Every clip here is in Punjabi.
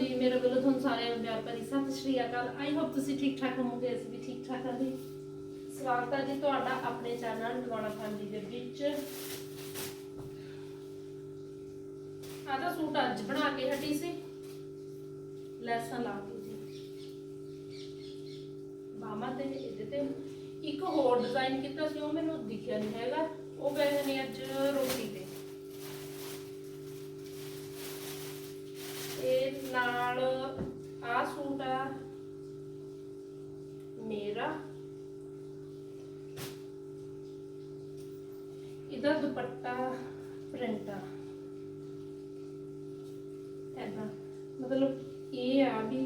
ਜੀ, ਮੇਰੇ ਵੱਲੋਂ ਤੁਹਾਨੂੰ ਸਾਰਿਆਂ ਨੂੰ ਪਿਆਰ ਭਰੀ ਸਤਿ ਸ਼੍ਰੀ ਅਕਾਲ। ਆਈ ਹੋਪ ਤੁਸੀਂ ਠੀਕ ਠਾਕ ਹੋਵੋਗੇ, ਅਸੀਂ ਵੀ ਠੀਕ ਠਾਕ ਹਾਂ ਜੀ। ਸਵਾਗਤ ਹੈ ਜੀ ਤੁਹਾਡਾ ਆਪਣੇ ਚੈਨਲ ਨਵਾਣਾ ਫੈਮਿਲੀ ਦੇ ਵਿੱਚ। ਆਹ ਤਾਂ ਸੂਟ ਅੱਜ ਬਣਾ ਕੇ ਹਟੀ ਸੀ। ਲੈਸਾਂ ਲਾ ਕੇ ਜੀ। ਬਾਹਾਂ ਤੇ, ਇਹਦੇ ਤੇ। ਇੱਕ ਹੋਰ ਡਿਜ਼ਾਈਨ ਕੀਤਾ ਸੀ, ਉਹ ਮੈਨੂੰ ਦਿਖਿਆ ਨਹੀਂ ਹੈਗਾ। ਉਹ ਗਏ ਨੇ ਅੱਜ ਰੋਟੀ ਤੇ। ਤੇ ਨਾਲ ਆ ਸੂਟ ਆ। ਮੇਰਾ। ਇਹਦਾ ਦੁਪੱਟਾ ਪ੍ਰਿੰਟ ਆ। ਐਦਾਂ ਮਤਲਬ ਇਹ ਆ ਵੀ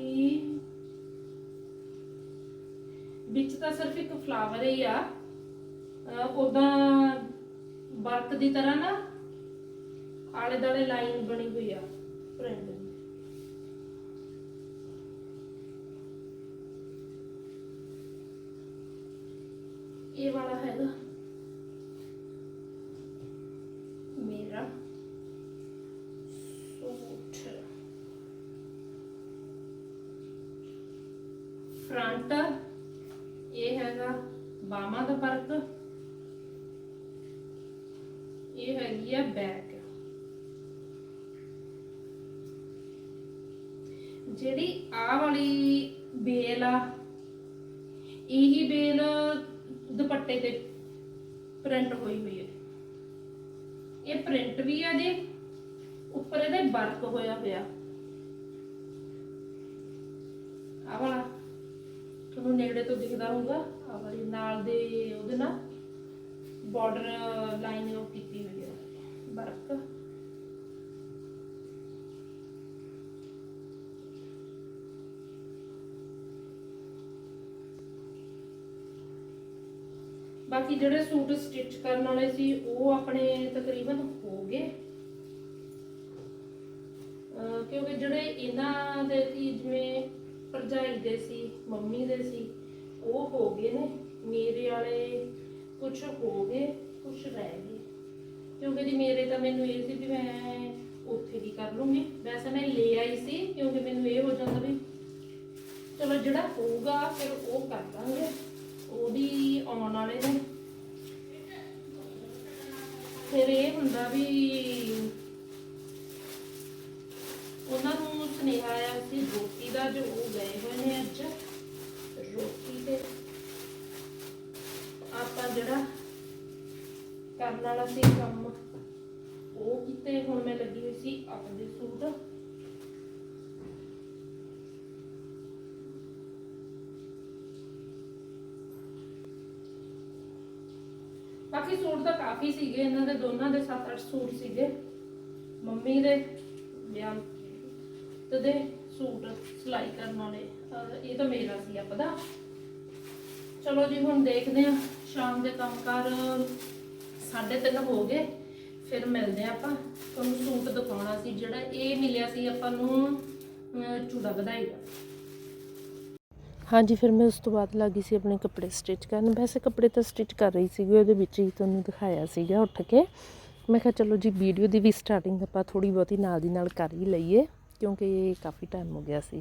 ਵਿੱਚ ਤਾਂ ਸਿਰਫ ਇੱਕ ਫਲਾਵਰ ਹੀ ਆ। ਉਦਾਂ ਵਰਕ ਦੀ ਤਰ੍ਹਾਂ ਨਾ ਆਲੇ ਦਾਲੇ ਲਾਈਨ ਬਣੀ ਹੋਈ ਆ, ਪ੍ਰਿੰਟ। ਇਹ ਵਾਲਾ ਹੈਗਾ। ਮੇਰਾ ਸੂਟ। ਫਰੰਟ ਇਹ ਹੈਗਾ ਬਾਹਾਂ ਦਾ ਵਰਕ ਇਹ ਹੈਗੀ ਆ ਬੈਕ। ਜਿਹੜੀ ਆ ਵਾਲੀ ਬੇਲ ਆ, ਇਹੀ ਬੇਲ ਦੁਪੱਟੇ ਤੇ ਪ੍ਰਿੰਟ ਹੋਈ ਹੋਈ ਹੈ। ਇਹ ਪ੍ਰਿੰਟ ਵੀ ਆ ਜੀ, ਉੱਪਰ ਇਹਦੇ ਵਰਕ ਹੋਇਆ ਹੋਇਆ ਆ ਵਾਲਾ, ਤੁਹਾਨੂੰ ਨੇੜੇ ਤੋਂ ਦਿਖਦਾ ਹੋਊਗਾ ਆ ਵਾਲੀ ਨਾਲ ਦੇ ਉਹਦੇ ਨਾਲ ਬਾਰਡਰ ਲਾਈਨ ਕੀਤੀ ਹੋਈ ਹੈ। ਵਰਕ। ਬਾਕੀ ਜਿਹੜੇ ਸੂਟ ਸਟਿਚ ਕਰਨ ਵਾਲੇ ਸੀ, ਉਹ ਆਪਣੇ ਤਕਰੀਬਨ ਹੋ ਗਏ। ਕਿਉਂਕਿ ਜਿਹੜੇ ਇਹਨਾਂ ਦੇ ਸੀ, ਜਿਵੇਂ ਭਰਜਾਈ ਦੇ ਸੀ, ਮੰਮੀ ਦੇ ਸੀ, ਉਹ ਹੋ ਗਏ ਨੇ। ਮੇਰੇ ਵਾਲੇ ਕੁਝ ਹੋ ਗਏ ਕੁਝ ਰਹਿ ਗਏ। ਕਿਉਂਕਿ ਜੀ ਮੇਰੇ ਤਾਂ ਮੈਨੂੰ ਇਹ ਸੀ ਵੀ ਮੈਂ ਉੱਥੇ ਵੀ ਕਰ ਲੂੰਗੀ। ਵੈਸੇ ਮੈਂ ਲੈ ਆਈ ਸੀ, ਕਿਉਂਕਿ ਮੈਨੂੰ ਇਹ ਹੋ ਜਾਂਦਾ ਵੀ ਚਲੋ ਜਿਹੜਾ ਹੋਊਗਾ, ਫਿਰ ਉਹ ਕਰ ਦਾਂਗੇ। ਉਹ ਵੀ ਆਉਣ ਵਾਲੇ ਨੇ। ਫਿਰ ਇਹ ਹੁੰਦਾ ਵੀ ਉਹਨਾਂ ਨੂੰ ਸੁਨੇਹਾ ਆਇਆ ਸੀ ਰੋਟੀ ਦਾ ਜੋ ਉਹ ਗਏ ਹੋਏ ਨੇ ਅੱਜ। ਰੋਟੀ ਤੇ ਆਪਾਂ ਜਿਹੜਾ ਕਰਨ ਵਾਲਾ ਸੀ ਕੰਮ, ਉਹ ਕੀਤੇ, ਹੁਣ ਮੈਂ ਲੱਗੀ ਹੋਈ ਸੀ ਆਪਣੇ ਸੂਟ। ਬਾਕੀ ਸੂਟ ਤਾਂ ਕਾਫੀ ਸੀਗੇ, ਇਹਨਾਂ ਦੇ ਦੋਨਾਂ ਦੇ 7-8 ਸੂਟ ਸੀਗੇ। ਮੰਮੀ ਦੇ ਵਿਆਹ ਤੇ ਦੇ ਸੂਟ ਸਿਲਾਈ ਕਰਨ ਵਾਲੇ ਇਹ ਤਾਂ ਮੇਰਾ ਸੀ ਆਪਦਾ ਚਲੋ ਜੀ, ਹੁਣ ਦੇਖਦੇ ਆ ਸ਼ਾਮ ਦੇ ਕੰਮਕਾਰ 3:30 ਹੋ ਗਏ, ਫਿਰ ਮਿਲਦੇ ਆ ਆਪਾਂ। ਤੁਹਾਨੂੰ ਸੂਟ ਦਿਖਾਉਣਾ ਸੀ, ਜਿਹੜਾ ਇਹ ਮਿਲਿਆ ਸੀ ਆਪਾਂ ਨੂੰ, ਅਹ ਚੂੜਾ ਵਧਾਈ ਦਾ। ਹਾਂਜੀ, ਫਿਰ ਮੈਂ ਉਸ ਤੋਂ ਬਾਅਦ ਲੱਗੀ ਸੀ ਆਪਣੇ ਕੱਪੜੇ ਸਟਿਚ ਕਰਨ। ਵੈਸੇ ਕੱਪੜੇ ਤਾਂ ਸਟਿਚ ਕਰ ਰਹੀ ਸੀਗੀ, ਉਹਦੇ ਵਿੱਚ ਹੀ ਤੁਹਾਨੂੰ ਦਿਖਾਇਆ ਸੀਗਾ ਉੱਠ ਕੇ। ਮੈਂ ਕਿਹਾ ਚਲੋ ਜੀ ਵੀਡੀਓ ਦੀ ਵੀ ਸਟਾਰਟਿੰਗ ਆਪਾਂ ਥੋੜੀ ਬਹੁਤੀ ਨਾਲ ਦੀ ਨਾਲ ਕਰ ਹੀ ਲਈਏ, ਕਿਉਂਕਿ ਇਹ ਕਾਫੀ ਟਾਈਮ ਹੋ ਗਿਆ ਸੀ।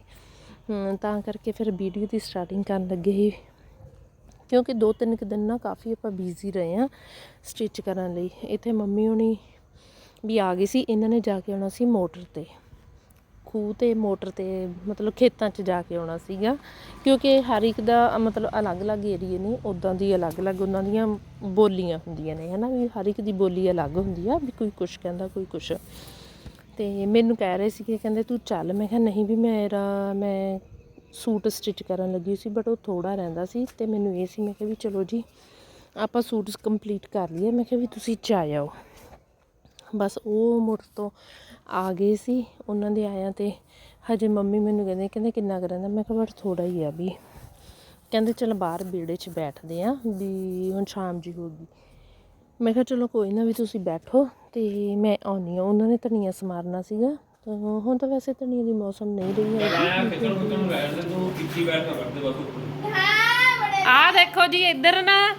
ਤਾਂ ਕਰਕੇ ਫਿਰ ਵੀਡੀਓ ਦੀ ਸਟਾਰਟਿੰਗ ਕਰਨ ਲੱਗੇ ਸੀ। ਕਿਉਂਕਿ ਦੋ ਤਿੰਨ ਕੁ ਦਿਨ ਨਾ ਕਾਫੀ ਆਪਾਂ ਬਿਜ਼ੀ ਰਹੇ ਆ ਸਟਿਚ ਕਰਨ ਲਈ। ਇੱਥੇ ਮੰਮੀ ਹੋਣੀ ਵੀ ਆ ਗਈ ਸੀ, ਇਹਨਾਂ ਨੇ ਜਾ ਕੇ ਆਉਣਾ ਸੀ ਮੋਟਰ ਤੇ। ਖੂਹ ਤੇ ਮੋਟਰ ਤੇ ਮਤਲਬ ਖੇਤਾਂ 'ਚ ਜਾ ਕੇ ਆਉਣਾ ਸੀਗਾ, ਕਿਉਂਕਿ ਹਰ ਇੱਕ ਦਾ ਮਤਲਬ ਅਲੱਗ-ਅਲੱਗ ਏਰੀਏ ਨੇ ਉਦਾਂ ਦੀ ਅਲੱਗ-ਅਲੱਗ ਉਹਨਾਂ ਦੀਆਂ ਬੋਲੀਆਂ ਹੁੰਦੀਆਂ ਨੇ, ਹਨਾ ਵੀ ਹਰ ਇੱਕ ਦੀ ਬੋਲੀ ਅਲੱਗ ਹੁੰਦੀ ਆ, ਵੀ ਕੋਈ ਕੁਛ ਕਹਿੰਦਾ, ਕੋਈ ਕੁਛ। ਤੇ ਮੈਨੂੰ ਕਹਿ ਰਹੇ ਸੀਗੇ, ਕਹਿੰਦੇ ਤੂੰ ਚੱਲ, ਮੈਂ ਕਿਹਾ ਨਹੀਂ ਵੀ ਮੇਰਾ, ਮੈਂ ਸੂਟ ਸਟਿਚ ਕਰਨ ਲੱਗੀ ਸੀ ਬਟ ਉਹ ਥੋੜਾ ਰਹਿੰਦਾ ਸੀ, ਤੇ ਮੈਨੂੰ ਇਹ ਸੀ, ਮੈਂ ਕਿਹਾ ਵੀ ਚਲੋ ਜੀ, ਆਪਾਂ ਸੂਟ ਕੰਪਲੀਟ ਕਰ ਲਈਏ, ਮੈਂ ਕਿਹਾ ਵੀ ਤੁਸੀਂ ਜਾ ਆਓ ਬਸ ਉਹ ਮੁੜ ਤੋਂ ਆ ਗਏ ਸੀ ਉਹਨਾਂ ਦੇ ਆਇਆਂ ਤੇ। ਹਜੇ ਮੰਮੀ ਮੈਨੂੰ ਕਹਿੰਦੇ ਕਹਿੰਦੇ ਕਿੰਨਾ ਕਰਦਾ ਮੈਂ ਕਿਹਾ ਬਟ ਥੋੜਾ ਹੀ ਆ ਵੀ। ਕਹਿੰਦੇ ਚਲ ਬਾਹਰ ਵਿਹੜੇ 'ਚ ਬੈਠਦੇ ਆ ਵੀ ਹੁਣ ਸ਼ਾਮ ਜੀ ਹੋ ਗਈ। ਮੈਂ ਕਿਹਾ ਚਲੋ ਕੋਈ ਨਾ ਵੀ ਤੁਸੀਂ ਬੈਠੋ ਤੇ ਮੈਂ ਆਉਣੀ ਆ ਉਹਨਾਂ ਨੇ ਧਨੀਆ ਸਮਾਰਨਾ ਸੀਗਾ। ਤਾਂ ਹੁਣ ਤਾਂ ਵੈਸੇ ਧਨੀਆ ਦੀ ਮੌਸਮ ਨਹੀਂ ਰਹੀ ਹੈ ਬਸ ਆ ਦੇਖੋ ਜੀ ਇੱਧਰ ਨਾ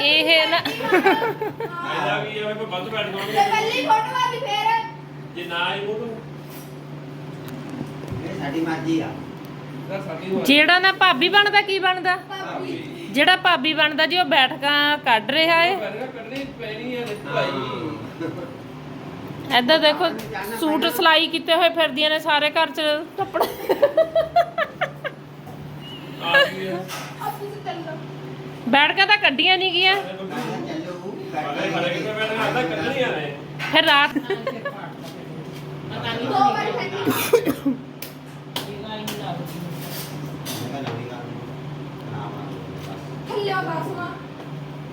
ਇਹ ਨਾ ਆਇਦਾ ਵੀ ਐਵੇਂ ਕੋਈ ਵੱਧ ਬੈਠ ਜਾਵਾਂਗੇ। ਕੱਲੀ ਫੋਟੋ ਵਾਲੀ ਫੇਰ। ਜੇ ਨਾ ਆਈ ਉਹ ਸਾਡੀ ਮਰਜ਼ੀ ਆ। ਤਾਂ ਸਾਡੀ ਵਾਰ ਜਿਹੜਾ ਨਾ ਭਾਬੀ ਬਣਦਾ ਕੀ ਬਣਦਾ? ਭਾਬੀ। ਜਿਹੜਾ ਭਾਬੀ ਬਣਦਾ ਜੀ ਉਹ ਬੈਠਕਾਂ ਕੱਢ ਰਿਹਾ ਏ। ਕੱਢਣੀ ਪੈਣੀ ਭਾਈ। ਦੇਖੋ ਸੂਟ ਸਿਲਾਈ ਕੀਤੇ ਹੋਏ ਫਿਰਦੀਆਂ ਨੇ ਸਾਰੇ ਘਰ 'ਚ ਕੱਪੜੇ। ਆ ਗਈ ਹੈ ਬੈਠਕਾਂ ਤਾਂ ਕੱਢੀਆਂ ਨਹੀਂ ਗਈਆਂ। ਚੱਲੋ ਹਲੇ ਹਲੇ ਕਿਤੇ ਬੈਠਣਾ ਆਦਾ ਕੱਢਣੀਆਂ ਨੇ ਫਿਰ ਰਾਤ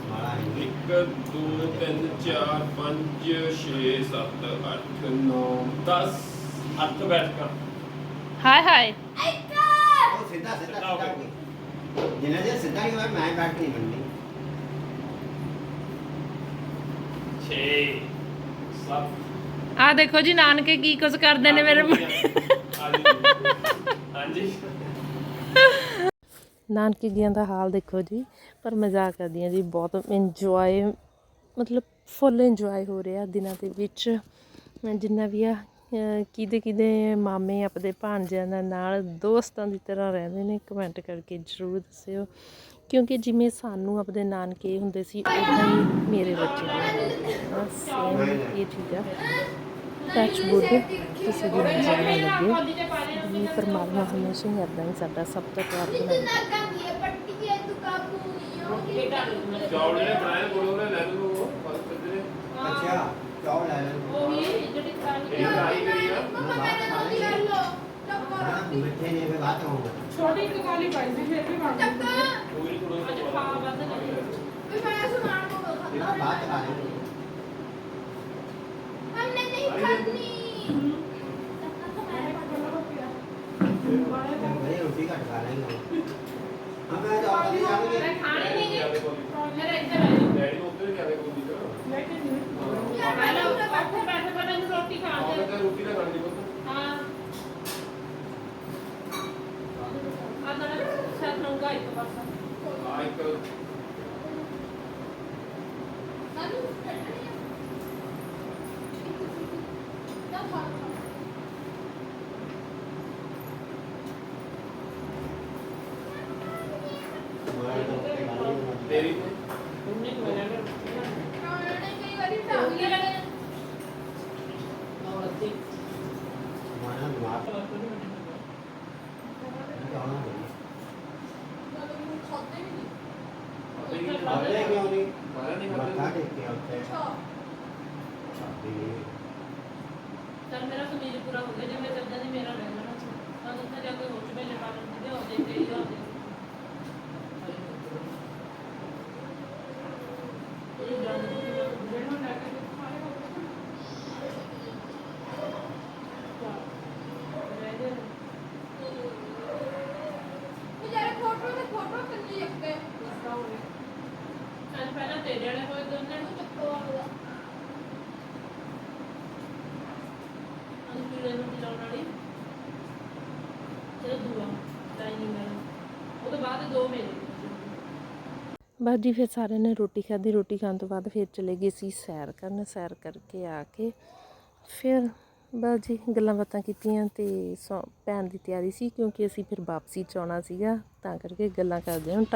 ਮਾਲਾ ਹੈ 1 2 3 4 5 6 7 8 9 10 ਅੱਠ ਬੈਠ ਕਰ ਹਾਏ। ਹਾਏ ਉਹ ਸਿੱਧਾ ਸਿੱਧਾ ਸਿੱਧਾ। ਹੋ ਗਿਆ ਜਿੰਨਾ ਜੇ ਸਿੱਧਾ ਨਹੀਂ ਹੋਇਆ ਮੈਂ ਬੈਠ ਨਹੀਂ ਬੰਦੀ 6 7 ਆ ਦੇਖੋ ਜੀ ਨਾਨਕੇ ਕੀ ਕੁਝ ਕਰਦੇ ਨੇ ਮੇਰੇ ਮੁੰਡੇ ਹਾਂਜੀ। ਨਾਨਕੇ ਗਿਆ ਦਾ ਹਾਲ ਦੇਖੋ ਜੀ ਪਰ ਮਜ਼ਾਕ ਕਰਦੀ ਹਾਂ ਜੀ ਬਹੁਤ ਇੰਜੋਏ ਮਤਲਬ ਫੁੱਲ ਇੰਜੋਏ ਹੋ ਰਿਹਾ ਦਿਨਾਂ ਦੇ ਵਿੱਚ। ਮੈਂ ਜਿੰਨਾ ਵੀ ਆ ਕਿਹਦੇ ਕਿਹਦੇ ਮਾਮੇ ਆਪਣੇ ਭਾਣਜਿਆਂ ਦੇ ਨਾਲ ਦੋਸਤਾਂ ਦੀ ਤਰ੍ਹਾਂ ਰਹਿੰਦੇ ਨੇ ਕਮੈਂਟ ਕਰਕੇ ਜ਼ਰੂਰ ਦੱਸਿਓ। ਕਿਉਂਕਿ ਜਿਵੇਂ ਸਾਨੂੰ ਆਪਣੇ ਨਾਨਕੇ ਹੁੰਦੇ ਸੀ ਉਦਾਂ ਹੀ ਮੇਰੇ ਬੱਚੇ ਸੇਮ ਇਹ ਚੀਜ਼ਾਂ ਆ। ਟੱਚ ਵੁੱਡ ਕਿਸੇ ਦੀ ਨਜ਼ਰ ਨਾ ਲੱਗੇ। ਵੀ ਪਰਮਾਤਮਾ ਹਮੇਸ਼ਾ ਹੀ ਇੱਦਾਂ ਹੀ ਸਾਡਾ ਸਭ ਤੋਂ ਪਿਆਰ ਬਣਾਏ ਚੌਲ ਜਿਹੜੇ ਬਣਾਏ ਕੋਲੋਂ ਲੈ ਲਓ। ਅੱਛਾ। ਚੌਲ ਲੈ ਲੈ ਉਹੀ ਜਿਹੜੀ ਖਾਣੀ ਫਰਾਈ ਕਰੀ ਆ। ਮਿੱਠੇ ਨੇ ਵੀ ਬਾਤ ਹੋਊਗਾ। ਛੋਟੀ ਇੱਕ ਕਾਲੀ ਪਾਈ ਸੀ ਫਿਰ ਵੀ ਬਣ ਗਈ। ਉਹ ਵੀ ਥੋੜਾ ਅੱਜ ਖਾ ਵੱਧ ਨਹੀਂ ਇਹ ਬਾਤ ਲਾ ਲੈ ਮੈਂ ਰੋਟੀ ਘੱਟ ਖਾ ਲੈਂਗਾ ਹਾਂ ਮੈਂ ਤਾਂ ਆਪ ਜਾਵਾਂਗੇ ਮੈਂ ਖਾਣੀ ਨਹੀਂ ਕਿਆ ਗਈ ਦੇਖੋ ਜੀ। ਮੇਰਾ ਇੱਧਰ ਆਇਆ ਡੈਡੀ ਉੱਧਰ ਕਿਆ ਦੇਖੋ ਜੀ ਮੈਂ ਕਿਹਾ ਪਹਿਲਾਂ ਉੱਥੇ ਬੈਠੇ ਬੈਠੇ ਪਹਿਲਾਂ ਨੂੰ ਰੋਟੀ ਖਾ ਆਹ ਦੇ ਤਾਂ ਰੋਟੀ ਤਾਂ ਖਾਣੀ ਪੁੱਤ। ਹਾਂ। ਆ ਨਾ ਸੱਤ ਨੰਗਾ ਇੱਕ ਪਾਸਾ। ਆ। ਇੱਕ ਤੇਰੀ ਤੇ ਉਹਨੇ ਕੋਈ ਨਾ ਮਾਨਾ ਦਿਮਾਗ ਜਾਣਾ ਖਾਦੇ ਕਿਉਂ ਨਹੀਂ ਮਾਰਿਆ ਨਹੀਂ ਮੱਥਾ ਖਾਦੇ ਟੇਕ ਕੇ ਉੱਤੇ ਛਾਤੀ ਚਲ ਮੇਰਾ ਕਮੀਜ਼ ਪੂਰਾ ਹੋ ਗਿਆ ਜੇ ਮੈਂ ਚੱਲਦਾ ਨਹੀਂ ਮੇਰਾ ਰਹਿ ਜਾਣਾ ਸੀ ਤਾਂ ਉੱਥੇ ਜਾ ਕੇ ਹੋਸ਼ ਵੇਲੇ ਪਾ ਲੈਂਦੇ ਹੋ ਦੇ ਦੇ ਹੋ ਦੇ ਇਹ ਜਾਨ ਜਿਹੜਾ ਲੈ ਕੇ ਖਾਏ ਹੋ ਰਹਿ ਦੇ ਅੱਜ ਪਹਿਲਾਂ ਤੇਰੇ ਵਾਲੇ ਹੋਏ ਦੋਨੇ ਅੱਜ ਪੀਲੇ ਨੂੰ ਚਲਾਉਣ ਵਾਲੀ? ਤੇ ਦੂਆ ਲਾਈਨਿੰਗ ਵਾਲਾ ਉਹਦੇ ਬਾਅਦ ਦੋ ਮੇਰੇ। ਬਸ ਜੀ, ਫਿਰ ਸਾਰਿਆਂ ਨੇ ਰੋਟੀ ਖਾਧੀ। ਰੋਟੀ ਖਾਣ ਤੋਂ ਬਾਅਦ ਫਿਰ ਚਲੇ ਗਏ ਸੀ ਸੈਰ ਕਰਨ। ਸੈਰ ਕਰਕੇ ਆ ਕੇ ਫਿਰ ਬਸ ਜੀ, ਗੱਲਾਂ ਬਾਤਾਂ ਕੀਤੀਆਂ ਤੇ ਸੌ ਪੈਣ ਦੀ ਤਿਆਰੀ ਸੀ, ਕਿਉਂਕਿ ਅਸੀਂ ਫਿਰ ਵਾਪਸੀ 'ਚ ਆਉਣਾ ਸੀਗਾ। ਤਾਂ ਕਰਕੇ ਗੱਲਾਂ ਕਰਦੇ ਹਾਂ। ਟਾਈਮ